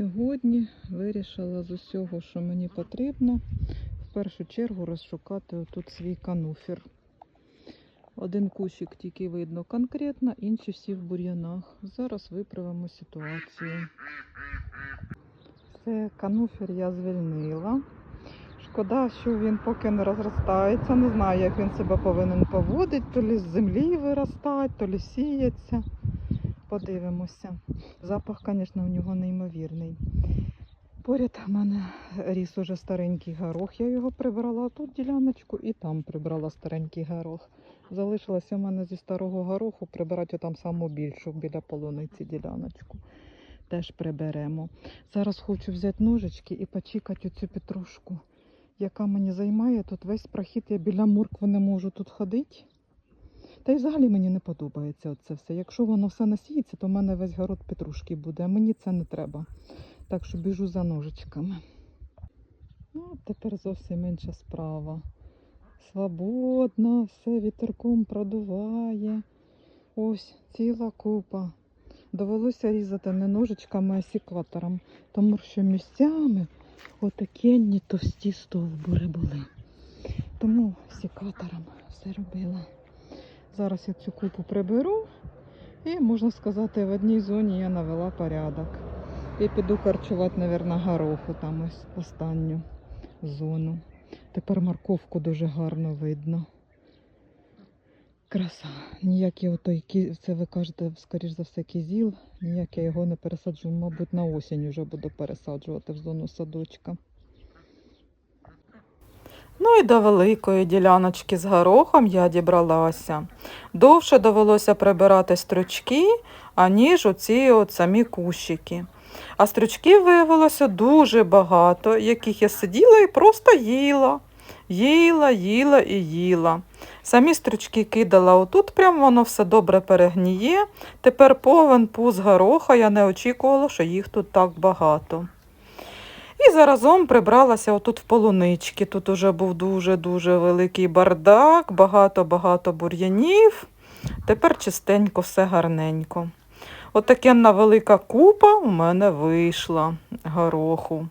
Сьогодні вирішила з усього, що мені потрібно, в першу чергу розшукати отут свій кануфір. Один кущик тільки видно конкретно, інші всі в бур'янах. Зараз виправимо ситуацію. Це кануфір я звільнила. Шкода, що він поки не розростається. Не знаю, як він себе повинен поводити, то лі з землі виростати, то лі сіється. Подивимося. Запах, звісно, у нього неймовірний. Поряд в мене ріс уже старенький горох. Я його прибрала тут діляночку і там прибрала старенький горох. Залишилося у мене зі старого гороху прибирати там саму більшу біля полуниці діляночку. Теж приберемо. Зараз хочу взяти ножички і почікати оцю петрушку, яка мені займає тут весь прохід. Я біля моркви не можу тут ходити. Та й взагалі мені не подобається це все. Якщо воно все насіється, то в мене весь город петрушки буде, а мені це не треба. Так що біжу за ножичками. Ну, тепер зовсім інша справа. Свободно, все вітерком продуває. Ось ціла купа. Довелося різати не ножичками, а сікатором, тому що місцями отакенні товсті стовбури були. Тому сікатором все робила. Зараз я цю купу приберу і, можна сказати, в одній зоні я навела порядок. І піду харчувати, мабуть, гороху там ось останню зону. Тепер морковку дуже гарно видно. Краса. Ніякий отой, кі- це ви кажете, скоріш за все, кізіл. Ніяк я його не пересаджу. Мабуть, на осінь вже буду пересаджувати в зону садочка. Ну і до великої діляночки з горохом я дібралася. Довше довелося прибирати стручки, аніж оці от самі кущики. А стручків виявилося дуже багато, яких я сиділа і просто їла. Їла, їла і їла. Самі стручки кидала отут, прямо воно все добре перегніє. Тепер повен пуз гороха, я не очікувала, що їх тут так багато. І заразом прибралася отут в полунички. Тут уже був дуже-дуже великий бардак, багато-багато бур'янів. Тепер чистенько, все гарненько. Отакенна велика купа у мене вийшла гороху.